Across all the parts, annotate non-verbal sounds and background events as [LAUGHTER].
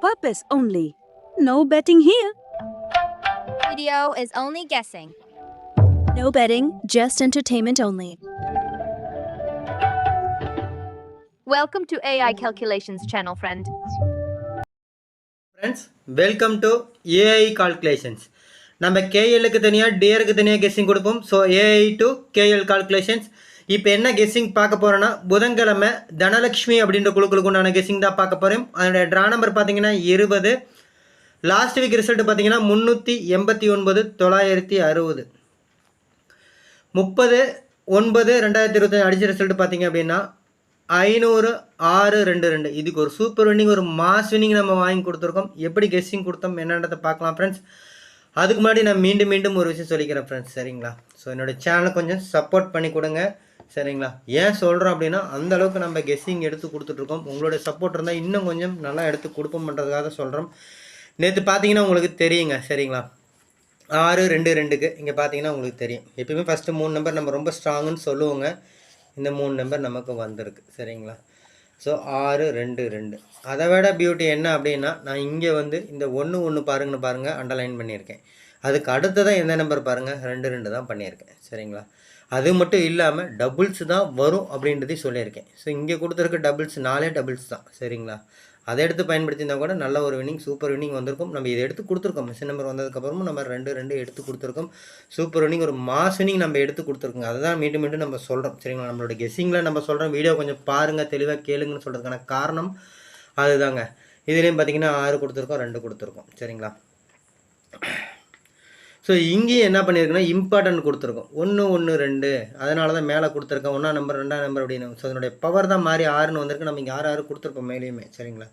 purpose only. No betting here. Video is only guessing. No betting, just entertainment only. Welcome to AI Calculations channel, friend. Friends welcome to AI calculations நம்ம கேஎல்லுக்கு தனியாக டிஆருக்கு தனியாக guessing கொடுப்போம் so AI to KL calculations இப்போ என்ன guessing பார்க்க போகிறோன்னா புதன்கிழமை தனலக்ஷ்மி அப்படின்ற குழுக்களுக்கு உண்டான கெஸ்ஸிங் தான் பார்க்க போகிறேன் அதனுடைய ட்ரா நம்பர் பார்த்தீங்கன்னா இருபது. லாஸ்ட் வீக் ரிசல்ட் பார்த்தீங்கன்னா முந்நூற்றி எண்பத்தி ஒன்பது தொள்ளாயிரத்தி அறுபது. முப்பது ஒன்பது ரெண்டாயிரத்தி இருபத்தஞ்சு அடிச்ச ரிசல்ட் பார்த்தீங்க அப்படின்னா ஐநூறு ஆறு ரெண்டு ரெண்டு. இதுக்கு ஒரு சூப்பர் வின்னிங் ஒரு மாஸ் வின்னிங் நம்ம வாங்கி கொடுத்துருக்கோம். எப்படி கெஸ்ஸிங் கொடுத்தோம் என்னன்றதை பார்க்கலாம் ஃப்ரெண்ட்ஸ் அதுக்கு முன்னாடி நான் மீண்டும் மீண்டும் ஒரு விஷயம் சொல்லிக்கிறேன் ஃப்ரெண்ட்ஸ் சரிங்களா? ஸோ என்னோட சேனலை கொஞ்சம் சப்போர்ட் பண்ணி கொடுங்க. சரிங்களா? ஏன் சொல்கிறோம் அப்படின்னா அந்த அளவுக்கு நம்ம கெஸ்ஸிங் எடுத்து கொடுத்துட்ருக்கோம். உங்களுடைய சப்போர்ட் இருந்தால் இன்னும் கொஞ்சம் நல்லா எடுத்து கொடுப்போம்ன்றதுக்காக சொல்கிறோம் நேற்று பார்த்தீங்கன்னா உங்களுக்கு தெரியுங்க சரிங்களா? ஆறு ரெண்டு ரெண்டுக்கு இங்கே பார்த்தீங்கன்னா உங்களுக்கு தெரியும். எப்பயுமே ஃபஸ்ட்டு மூணு நம்பர் நம்ம ரொம்ப ஸ்ட்ராங்குன்னு சொல்லுவோங்க. இந்த மூணு நம்பர் நமக்கு வந்திருக்கு சரிங்களா? ஸோ ஆறு ரெண்டு ரெண்டு. அதை விட பியூட்டி என்ன அப்படின்னா நான் இங்கே வந்து இந்த ஒன்று ஒன்று பாருங்கன்னு பாருங்கள் அண்டர்லைன் பண்ணியிருக்கேன். அதுக்கு அடுத்ததான் எந்த நம்பர் பாருங்கள் ரெண்டு ரெண்டு தான் பண்ணியிருக்கேன் சரிங்களா? அது மட்டும் இல்லாமல் டபுள்ஸ் தான் வரும் அப்படின்றதையும் சொல்லியிருக்கேன். ஸோ இங்கே கொடுத்துருக்க டபுள்ஸ் நாலே டபுள்ஸ் தான். சரிங்களா? அதை எடுத்து பயன்படுத்தியிருந்தா கூட நல்ல ஒரு வின்னிங் சூப்பர் வின்னிங் வந்திருக்கும். நம்ம இதை எடுத்து கொடுத்துருக்கோம். மிஷின் நம்பர் வந்ததுக்கப்புறமும் நம்ம ரெண்டு ரெண்டு எடுத்து கொடுத்துருக்கோம். சூப்பர் வினிங் ஒரு மாஸ் வினிங் நம்ம எடுத்து கொடுத்துருக்கோங்க. அதுதான் மீண்டும் மீண்டும் நம்ம சொல்கிறோம் சரிங்களா? நம்மளோட கெஸ்ஸிங்கில் நம்ம சொல்கிறோம் வீடியோ கொஞ்சம் பாருங்கள் தெளிவாக கேளுங்கன்னு சொல்கிறதுக்கான காரணம் அதுதாங்க. இதுலேயும் பார்த்தீங்கன்னா ஆறு கொடுத்துருக்கோம் ரெண்டு கொடுத்துருக்கோம். சரிங்களா? ஸோ இங்கேயும் என்ன பண்ணியிருக்குன்னா இம்பார்ட்டன்ட் கொடுத்துருக்கோம். ஒன்று ஒன்று ரெண்டு. அதனால தான் மேலே கொடுத்துருக்கோம் ஒன்றா நம்பர் ரெண்டாம் நம்பர் அப்படின்னு. ஸோ அதனுடைய பவர் தான் மாறி ஆறுன்னு வந்திருக்கு. நம்ம இங்கே ஆறு ஆறு கொடுத்துருக்கோம் மேலேயுமே. சரிங்களா?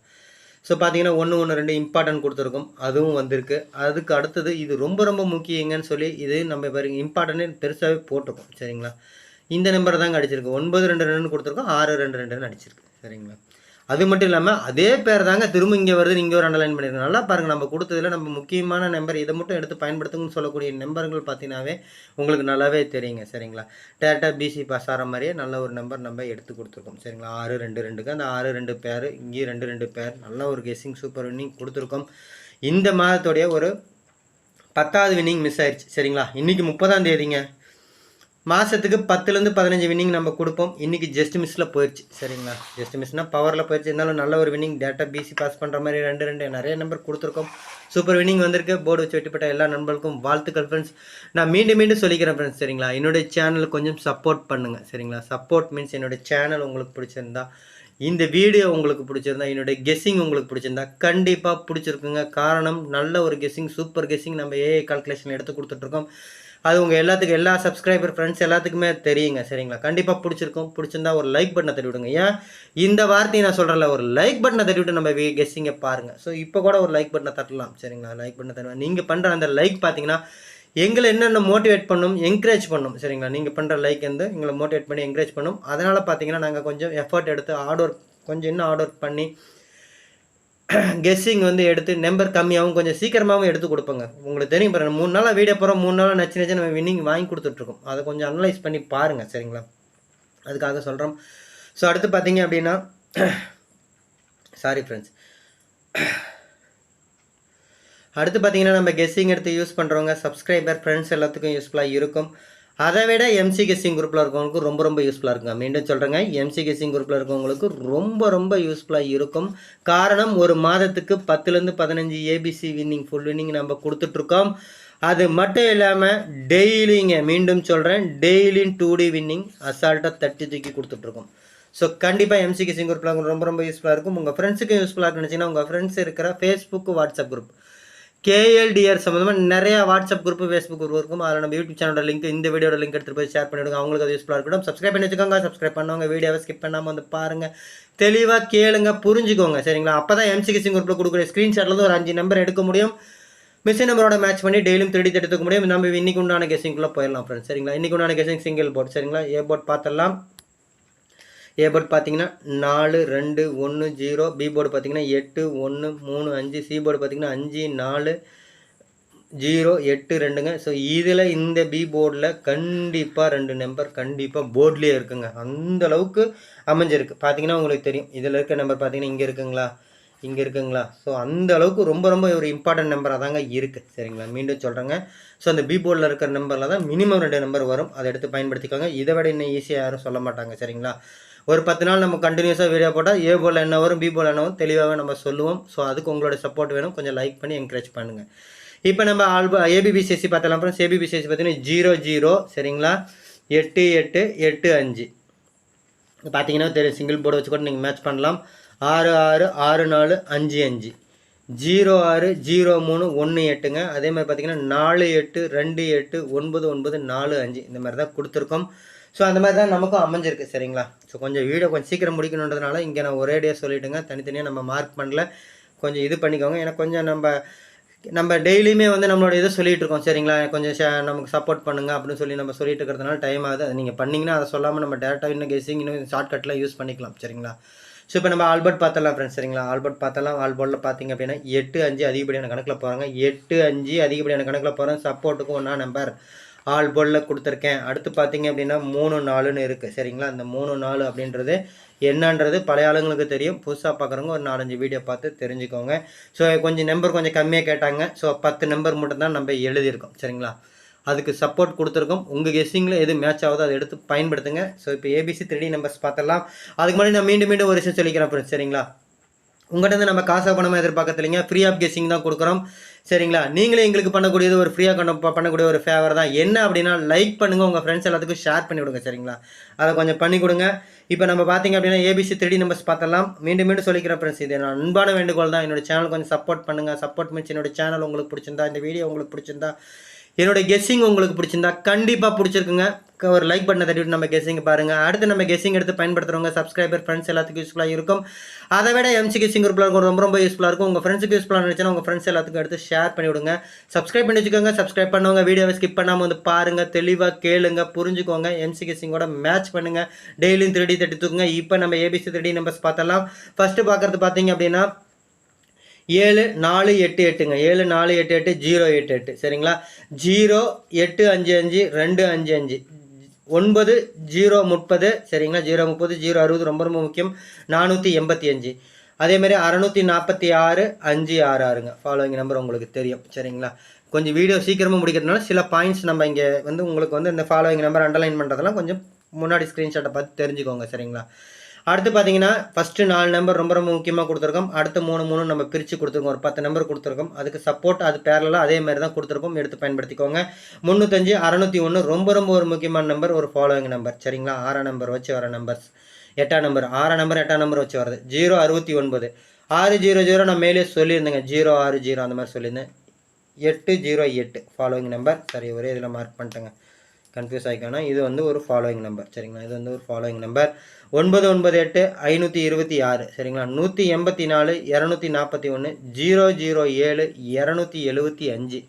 ஸோ பார்த்தீங்கன்னா ஒன்று ஒன்று ரெண்டு இம்பார்ட்டன்ட் கொடுத்துருக்கோம். அதுவும் வந்திருக்கு. அதுக்கு அடுத்தது இது ரொம்ப ரொம்ப முக்கியங்கன்னு சொல்லி இது நம்ம பாருங்க இம்பார்ட்டன்ட் பெருசாகவே போட்டிருக்கோம் சரிங்களா? இந்த நம்பர் தாங்க அடிச்சிருக்கு. ஒன்பது ரெண்டு ரெண்டுன்னு கொடுத்துருக்கோம். ஆறு ரெண்டு ரெண்டுன்னு அடிச்சிருக்கு. சரிங்களா? அது மட்டும் இல்லாமல் அதே பேர் தாங்க திரும்ப இங்கே வருது இங்கே ஒரு அண்டர்லைன் பண்ணியிருக்கோம் நல்லா பாருங்கள் நம்ம கொடுத்ததுல நம்ம முக்கியமான நம்பர் இதை மட்டும் எடுத்து பயன்படுத்துங்கன்னு சொல்லக்கூடிய நம்பர்கள் பார்த்தீங்கன்னாவே உங்களுக்கு நல்லாவே தெரியுங்க சரிங்களா? டேரெக்டாக பிசி பாஸ் ஆகிற மாதிரியே நல்ல ஒரு நம்பர் நம்ம எடுத்து கொடுத்துருக்கோம் சரிங்களா? ஆறு ரெண்டு ரெண்டுக்கு அந்த ஆறு ரெண்டு பேர் இங்கேயும் ரெண்டு ரெண்டு பேர் நல்ல ஒரு கெஸ்ஸிங் சூப்பர் வின்னிங் கொடுத்துருக்கோம். இந்த மாதத்துடைய ஒரு பத்தாவது வின்னிங் மிஸ் ஆயிடுச்சு சரிங்களா? இன்றைக்கி முப்பதாம் தேதிங்க. மாதத்துக்கு பத்துலேருந்து பதினஞ்சு வின்னிங் நம்ம கொடுப்போம். இன்றைக்கி ஜஸ்ட் மிஸ்ஸில் போயிடுச்சு சரிங்களா? ஜஸ்ட் மிஸ்னால் பவரில் போயிடுச்சு இருந்தாலும் நல்ல ஒரு வின்னிங் டேட்டா பிசி பாஸ் பண்ணுற மாதிரி ரெண்டு ரெண்டு நிறைய நம்பர் கொடுத்துருக்கோம். சூப்பர் வின்னிங் வந்திருக்கு. போர்டு வச்சு வெட்டிப்பட்ட எல்லா நண்பர்களுக்கும் வாழ்த்துக்கள் ஃப்ரெண்ட்ஸ் நான் மீண்டும் மீண்டும் சொல்லிக்கிறேன் ஃப்ரெண்ட்ஸ் சரிங்களா? என்னுடைய சேனல் கொஞ்சம் சப்போர்ட் பண்ணுங்கள் சரிங்களா? சப்போர்ட் மீன்ஸ் என்னுடைய சேனல் உங்களுக்கு பிடிச்சிருந்தா இந்த வீடியோ உங்களுக்கு பிடிச்சிருந்தா என்னுடைய கெஸ்ஸிங் உங்களுக்கு பிடிச்சிருந்தா கண்டிப்பாக பிடிச்சிருக்குங்க. காரணம் நல்ல ஒரு கெஸ்ஸிங் சூப்பர் கெஸ்ஸிங் நம்ம ஏஐ கால்குலேஷன் எடுத்து கொடுத்துட்ருக்கோம் அது உங்கள் எல்லாத்துக்கும் எல்லா சப்ஸ்கிரைபர் ஃப்ரெண்ட்ஸ் எல்லாத்துக்குமே தெரியுங்க சரிங்களா? கண்டிப்பாக பிடிச்சிருக்கும். பிடிச்சிருந்தா ஒரு லைக் பட்டனை தட்டி விடுங்க ஏன்? இந்த வார்த்தையை நான் சொல்கிறேன்ல ஒரு லைக் பட்டனை தட்டி விட்டு நம்ம கெஸ்ஸிங்கை பாருங்கள் ஸோ இப்போ கூட ஒரு லைக் பட்டனை தட்டலாம் சரிங்களா? லைக் பட்டனை தட்டுவேன் நீங்கள் பண்ணுற அந்த லைக் பார்த்தீங்கன்னா எங்களை என்னென்ன மோட்டிவேட் பண்ணும் என்கரேஜ் பண்ணும் சரிங்களா? நீங்கள் பண்ணுற லைக் வந்து எங்களை மோட்டிவேட் பண்ணி என்கரேஜ் பண்ணும். அதனால் பார்த்தீங்கன்னா நாங்கள் கொஞ்சம் எஃபர்ட் எடுத்து ஹார்ட் ஒர்க் கொஞ்சம் இன்னும் ஹார்ட் ஒர்க் பண்ணி [CLEARS THROAT] கெஸ்ஸிங் வந்து எடுத்து நம்பர் கம்மியாகவும் கொஞ்சம் சீக்கிரமாகவும் எடுத்து கொடுப்போங்க. உங்களுக்கு தெரியும் பாருங்கள் மூணு நாளாக வீடியோ போகிறோம் மூணு நாளாக நச்சு நச்சு நம்ம வின்னிங் வாங்கி கொடுத்துட்ருக்கோம். அதை கொஞ்சம் அனலைஸ் பண்ணி பாருங்கள் சரிங்களா? அதுக்காக சொல்கிறோம் ஸோ அடுத்து பார்த்தீங்க அப்படின்னா [CLEARS THROAT] சாரி ஃப்ரெண்ட்ஸ் [CLEARS THROAT] அடுத்து பார்த்தீங்கன்னா நம்ம கெஸ்ஸிங் எடுத்து யூஸ் பண்ணுறவங்க சப்ஸ்கிரைபர் ஃப்ரெண்ட்ஸ் எல்லாத்துக்கும் யூஸ்ஃபுல்லாக இருக்கும். அதை விட எம்சி கெஸ்ஸிங் குரூப்பில் இருக்கவங்களுக்கு ரொம்ப ரொம்ப யூஸ்ஃபுல்லாக இருக்குங்க. மீண்டும் சொல்கிறேங்க எம்சி கெஸ்ஸிங் குரூப்பில் இருக்கவங்களுக்கு ரொம்ப ரொம்ப யூஸ்ஃபுல்லாக இருக்கும். காரணம் ஒரு மாதத்துக்கு பத்துலேருந்து பதினஞ்சு ஏபிசி வின்னிங் ஃபுல் வின்னிங் நம்ம கொடுத்துட்ருக்கோம். அது மட்டும் இல்லாமல் டெய்லிங்க மீண்டும் சொல்கிறேன் டெய்லியும் டூ டி வின்னிங் அசால்ட்டாக தட்டி தூக்கி கொடுத்துட்ருக்கோம். ஸோ கண்டிப்பாக எம்சி கெஸ்ஸிங் குரூப்பில் ரொம்ப ரொம்ப யூஸ்ஃபுல்லாக இருக்கும். உங்கள் ஃப்ரெண்ட்ஸுக்கும் யூஸ்ஃபுல்லாக நினச்சிங்கன்னா உங்கள் ஃப்ரெண்ட்ஸ் இருக்கிற ஃபேஸ்புக் வாட்ஸ்அப் குரூப் கேஎல்டிஆர் சம்மந்தமாக நிறையா வாட்ஸ்அப் குரூப் ஃபேஸ்புக் குரூப் இருக்கும். அதில் நம்ம யூடியூப் சேனலோட லிங்க் இந்த வீடியோட லிங்க் எடுத்துகிட்டு போய் ஷேர் பண்ணிவிடுங்க அவங்களுக்கு அது யூஸ்ஃபுல்லாக இருக்கட்டும். சப்ஸ்கிரைப் பண்ணி வச்சுக்கோங்க. சப்ஸ்கிரைப் பண்ணுவாங்க வீடியோவை ஸ்கிப் பண்ணாமல் வந்து பாருங்கள் தெளிவாக கேளுங்க புரிஞ்சுக்கோங்க. சரிங்களா? அப்போ தான் எம்சிகிசி குரூப்பில் கொடுக்குற ஸ்க்ரீன்ஷாட்லேருந்து ஒரு அஞ்சு நம்பர் எடுக்க முடியும். மிஷின் நம்பரோட மேட்ச் பண்ணி டெய்லியும் திருடி எடுத்துக்க முடியும். நம்ம இன்னைக்கு உண்டான கெஸிங்குள்ளே போயிடலாம் ஃப்ரெண்ட்ஸ் சரிங்களா? இன்னைக்கு உண்டான கெஸிங் சிங்கிள் போர்ட் சரிங்களா? ஏ போர்ட் பார்த்துடலாம். ஏ போர்டு பார்த்தீங்கன்னா நாலு ரெண்டு ஒன்று ஜீரோ பி போர்டு பார்த்தீங்கன்னா எட்டு ஒன்று மூணு அஞ்சு. சி போர்டு பார்த்தீங்கன்னா அஞ்சு நாலு ஜீரோ எட்டு ரெண்டுங்க. ஸோ இதில் இந்த பி போர்டில் கண்டிப்பாக ரெண்டு நம்பர் கண்டிப்பாக போர்ட்லேயே இருக்குங்க. அந்த அளவுக்கு அமைஞ்சிருக்கு. பார்த்தீங்கன்னா உங்களுக்கு தெரியும். இதில் இருக்க நம்பர் பார்த்தீங்கன்னா இங்கே இருக்குங்களா? இங்கே இருக்குங்களா? ஸோ அந்த அளவுக்கு ரொம்ப ரொம்ப ஒரு இம்பார்ட்டன்ட் நம்பராக தாங்க இருக்குது சரிங்களா? மீண்டும் சொல்கிறேங்க ஸோ அந்த பி போர்டில் இருக்கிற நம்பரில் தான் மினிமம் ரெண்டு நம்பர் வரும். அதை எடுத்து பயன்படுத்திக்கோங்க. இதை விட இன்னும் ஈஸியாக யாரும் சொல்ல மாட்டாங்க. சரிங்களா? ஒரு பத்து நாள் நம்ம கண்டினியூஸாக வீடியோ போட்டால் ஏ போல் என்ன வரும் பி போல் என்ன வரும் தெளிவாகவே நம்ம சொல்லுவோம். ஸோ அதுக்கு உங்களோட சப்போர்ட் வேணும். கொஞ்சம் லைக் பண்ணி என்கரேஜ் பண்ணுங்கள் இப்போ நம்ம ஆல்பா ஏபிபிசிஎஸ்சி பார்த்தலாம் அப்புறம் ஏபிபிசிஎஸ்சி பார்த்தீங்கன்னா ஜீரோ ஜீரோ சரிங்களா? எட்டு எட்டு எட்டு அஞ்சு. பார்த்தீங்கன்னா தெரியும். சிங்கிள் போர்டு வச்சு கூட நீங்கள் மேட்ச் பண்ணலாம். ஆறு ஆறு ஆறு நாலு அஞ்சு அஞ்சு. ஜீரோ ஆறு ஜீரோ மூணு ஒன்று எட்டுங்க. அதே மாதிரி பார்த்தீங்கன்னா நாலு எட்டு ரெண்டு எட்டு ஒன்பது ஒன்பது நாலு அஞ்சு. இந்த மாதிரி தான் கொடுத்துருக்கோம். ஸோ அந்த மாதிரி தான் நமக்கும் அமைஞ்சிருக்கு சரிங்களா? ஸோ கொஞ்சம் வீடியோ கொஞ்சம் சீக்கிரம் முடிக்கணுன்றதுனால இங்கே நான் ஒரேடியாக சொல்லிவிட்டுங்க தனித்தனியாக நம்ம மார்க் பண்ணல. கொஞ்சம் இது பண்ணிக்கோங்க. ஏன்னா கொஞ்சம் நம்ம நம்ம டெய்லியுமே வந்து நம்மளோட இதை சொல்லிட்டு இருக்கோம் சரிங்களா? கொஞ்சம் ஷே- நமக்கு சப்போர்ட் பண்ணுங்க அப்படின்னு சொல்லி நம்ம சொல்லிட்டு இருக்கிறதுனால டைம் ஆகுது. அதை நீங்கள் பண்ணிங்கன்னா அதை சொல்லாமல் நம்ம டேரெக்டாக இன்னும் கெஸிங் இன்னும் ஷார்ட்கட்டில் யூஸ் பண்ணிக்கலாம் சரிங்களா? ஸோ இப்போ நம்ம ஆல்பர்ட் பார்த்தலாம் ஃப்ரெண்ட்ஸ் சரிங்களா? ஆல்பர்ட் பார்த்தலாம் ஆல்பர்ட்டில் பார்த்தீங்க அப்படின்னா எட்டு அஞ்சு அதிகப்படியான கணக்கில் போகிறாங்க எட்டு அஞ்சு அதிகப்படியான கணக்கில் போகிறேன் சப்போர்ட்டுக்கு ஒன்றா நம்பர் ஆல் போர்டில் கொடுத்துருக்கேன். அடுத்து பார்த்தீங்க அப்படின்னா மூணு நாலுன்னு இருக்குது சரிங்களா? அந்த மூணு நாலு அப்படின்றது என்னன்றது பழைய ஆளுங்களுக்கு தெரியும். புதுசாக பார்க்குறவங்க ஒரு நாலஞ்சு வீடியோ பார்த்து தெரிஞ்சுக்கோங்க. ஸோ கொஞ்சம் நம்பர் கொஞ்சம் கம்மியாக கேட்டாங்க. ஸோ பத்து நம்பர் மட்டும்தான் நம்ம எழுதியிருக்கோம். சரிங்களா? அதுக்கு சப்போர்ட் கொடுத்துருக்கோம். உங்கள் கெஸ்ஸிங்கில் எது மேட்ச் ஆகுதோ அதை எடுத்து பயன்படுத்துங்க. ஸோ இப்போ ஏபிசி த்ரீ நம்பர்ஸ் பார்த்தலாம் அதுக்கு முன்னாடி நான் மீண்டும் மீண்டும் ஒரு விஷயம் சொல்லிக்கிறேன் அப்புறம் சரிங்களா? உங்கள்கிட்ட நம்ம காசாக பணமாக எதிர்பார்க்கறதில்லைங்க. ஃப்ரீ ஆஃப் கெஸ்ஸிங் தான் கொடுக்குறோம். சரிங்களா? நீங்களே எங்களுக்கு பண்ணக்கூடியது ஒரு ஃப்ரீயாக கொண்டு பண்ணக்கூடிய ஒரு ஃபேவர் தான். என்ன அப்படின்னா லைக் பண்ணுங்கள் உங்கள் ஃப்ரெண்ட்ஸ் எல்லாத்துக்கும் ஷேர் பண்ணி விடுங்க சரிங்களா? அதை கொஞ்சம் பண்ணி கொடுங்க. இப்போ நம்ம பார்த்தீங்க அப்படின்னா ஏபிசி த்ரீ நம்பர்ஸ் பார்த்தலாம் மீண்டும் மீண்டும் சொல்லிக்கிறேன் ஃப்ரெண்ட்ஸ் இது நான் அன்பான வேண்டுகோள் தான். என்னோட சேனல் கொஞ்சம் சப்போர்ட் பண்ணுங்கள் சப்போர்ட் மீன்ஸ் என்னோட சேனல் உங்களுக்கு பிடிச்சிருந்தா இந்த வீடியோ உங்களுக்கு பிடிச்சிருந்தா என்னோடய கெஸ்ஸிங் உங்களுக்கு பிடிச்சிருந்தா கண்டிப்பாக பிடிச்சிருக்குங்க. ஒரு லைக் பட்டனை தட்டிவிட்டு நம்ம கெஸ்ஸிங் பாருங்கள் அடுத்து நம்ம கெஸ்ஸிங் எடுத்து பயன்படுத்துகிறவங்க சப்ஸ்கிரைபர் ஃப்ரெண்ட்ஸ் எல்லாத்துக்கும் யூஸ்ஃபுல்லாக இருக்கும். அதை விட எம்சி கெஸ்ஸிங் குரூப்பில் இருக்கும் ரொம்ப ரொம்ப யூஸ்ஃபுல்லாக இருக்கும். உங்கள் ஃப்ரெண்ட்ஸுக்கு யூஸ்ஃபுல்லாக நினச்சுன்னா உங்கள் ஃப்ரெண்ட்ஸ் எல்லாத்துக்கும் எடுத்து ஷேர் பண்ணிவிடுங்க சப்ஸ்கிரைப் பண்ணி வச்சுக்கோங்க. சப்ஸ்கிரைப் பண்ணுவாங்க வீடியோவை ஸ்கிப் பண்ணாமல் வந்து பாருங்கள் தெளிவாக கேளுங்க. புரிஞ்சுக்கோங்க. எம்சி கெஸ்ஸிங்கோட மேட்ச் பண்ணுங்கள் டெய்லியும் திருடி தட்டி தூக்குங்க. இப்போ நம்ம ஏபிசி திருடி நம்பர்ஸ் பார்த்தலாம் ஃபஸ்ட்டு பார்க்குறது பார்த்தீங்க அப்படின்னா ஏழு நாலு எட்டு எட்டுங்க. ஏழு நாலு எட்டு எட்டு ஜீரோ எட்டு எட்டு. சரிங்களா? ஜீரோ எட்டு அஞ்சு அஞ்சு ரெண்டு அஞ்சு அஞ்சு. ஒன்பது ஜீரோ முப்பது. சரிங்களா? ஜீரோ முப்பது ஜீரோ அறுபது ரொம்ப ரொம்ப முக்கியம். நானூற்றி எண்பத்தி அஞ்சு. அதேமாதிரி அறநூற்றி நாற்பத்தி ஆறு அஞ்சு ஆறு ஆறுங்க. ஃபாலோவிங் நம்பர் உங்களுக்கு தெரியும். சரிங்களா? கொஞ்சம் வீடியோ சீக்கிரமாக முடிக்கிறதுனால சில பாயிண்ட்ஸ் நம்ம இங்கே வந்து உங்களுக்கு வந்து இந்த ஃபாலோவிங் நம்பர் அண்டர்லைன் பண்ணுறதெல்லாம் கொஞ்சம் முன்னாடி ஸ்க்ரீன்ஷாட்டை பார்த்து தெரிஞ்சுக்கோங்க. சரிங்களா? அடுத்து பார்த்தீங்கன்னா ஃபஸ்ட்டு நாலு நம்பர் ரொம்ப ரொம்ப முக்கியமாக கொடுத்துருக்கோம். அடுத்து மூணு மூணு நம்ம பிரித்து கொடுத்துருக்கோம். ஒரு பத்து நம்பர் கொடுத்துருக்கோம். அதுக்கு சப்போர்ட் அது பேரலாக அதே மாதிரி தான் கொடுத்துருப்போம் எடுத்து பயன்படுத்திக்கோங்க. முந்நூற்றஞ்சு அறநூற்றி ஒன்று ரொம்ப ரொம்ப ஒரு முக்கியமான நம்பர் ஒரு ஃபாலோவிங் நம்பர் சரிங்களா? ஆறாம் நம்பர் வச்சு வர நம்பர்ஸ் எட்டாம் நம்பர் ஆறாம் நம்பர் எட்டாம் நம்பர் வச்சு வருது ஜீரோ அறுபத்தி ஒன்பது. ஆறு ஜீரோ ஜீரோ நான் மேலே சொல்லியிருந்தேங்க. ஜீரோ ஆறு ஜீரோ அந்த மாதிரி சொல்லியிருந்தேன். எட்டு ஜீரோ எட்டு. ஃபாலோவிங் நம்பர் சரி ஒரே இதில் மார்க் பண்ணிட்டேங்க. கன்ஃபியூஸ் ஆகிக்கணும் இது வந்து ஒரு ஃபாலோயிங் நம்பர் சரிங்களா? இது வந்து ஒரு ஃபாலோயிங் நம்பர் ஒன்பது ஒன்பது எட்டு ஐநூற்றி இருபத்தி ஆறு. சரிங்களா? நூற்றி எண்பத்தி நாலு இரநூத்தி நாற்பத்தி ஒன்று ஜீரோ ஜீரோ ஏழு இரநூத்தி எழுபத்தி அஞ்சு.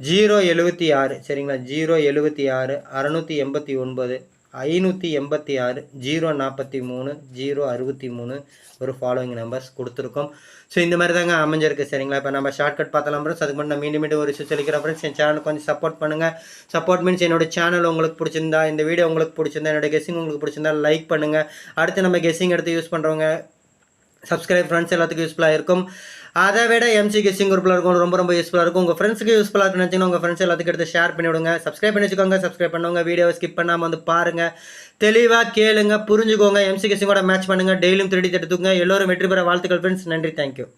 ஜீரோ எழுபத்தி ஆறு. சரிங்களா? ஜீரோ எழுபத்தி ஆறு அறநூற்றி எண்பத்தி ஒன்பது. ஐநூற்றி எண்பத்தி ஆறு ஜீரோ நாற்பத்தி மூணு ஜீரோ அறுபத்தி மூணு ஒரு ஃபாலோவிங் நம்பர்ஸ் கொடுத்துருக்கோம். ஸோ இந்த மாதிரி தாங்க அமைஞ்சிருக்கு. சரிங்களா? இப்போ நம்ம ஷார்ட்கட் பார்த்தலாம் ஃப்ரெண்ட்ஸ் அதுக்கு மட்டும் நான் மீண்டும் மீண்டும் ஒரு விஷயம் சொல்லிக்கிறேன் ஃப்ரெண்ட்ஸ் என் சேனல் கொஞ்சம் சப்போர்ட் பண்ணுங்கள் சப்போர்ட் மீன்ஸ் என்னோட சேனல் உங்களுக்கு பிடிச்சிருந்தா இந்த வீடியோ உங்களுக்கு பிடிச்சிருந்தா என்னோட கெஸிங் உங்களுக்கு பிடிச்சிருந்தா லைக் பண்ணுங்கள் அடுத்து நம்ம கெஸிங் எடுத்து யூஸ் பண்ணுறவங்க சப்ஸ்கிரைப் ஃப்ரெண்ட்ஸ் எல்லாத்துக்கும் யூஸ்ஃபுல்லாக இருக்கும். அதை விட எம்சி கெஸ்டிங் குரூப்பில் இருக்கும் ரொம்ப ரொம்ப யூஸ்ஃபுல்லாக இருக்கும். உங்கள் ஃப்ரெண்ட்ஸுக்கு யூஸ்ஃபுல்லாக இருக்குன்னு நினச்சிங்கன்னா உங்கள் ஃப்ரெண்ட்ஸ் எல்லாத்துக்கும் எடுத்து ஷேர் பண்ணி விடுங்க. சப்ஸ்கிரைப் பண்ணி வச்சுக்கோங்க. சப்ஸ்கிரைப் பண்ணுவாங்க வீடியோவை ஸ்கிப் பண்ணாமல் வந்து பாருங்கள் தெளிவாக கேளுங்க புரிஞ்சுக்கோங்க. எம்சி கெஸ்டிங்கோட மேட்ச் பண்ணுங்கள் டெய்லியும் திருடி தட்டு எல்லோரும் வெற்றி பெற வாழ்த்துக்கள் ஃப்ரெண்ட்ஸ் நன்றி. தேங்க்யூ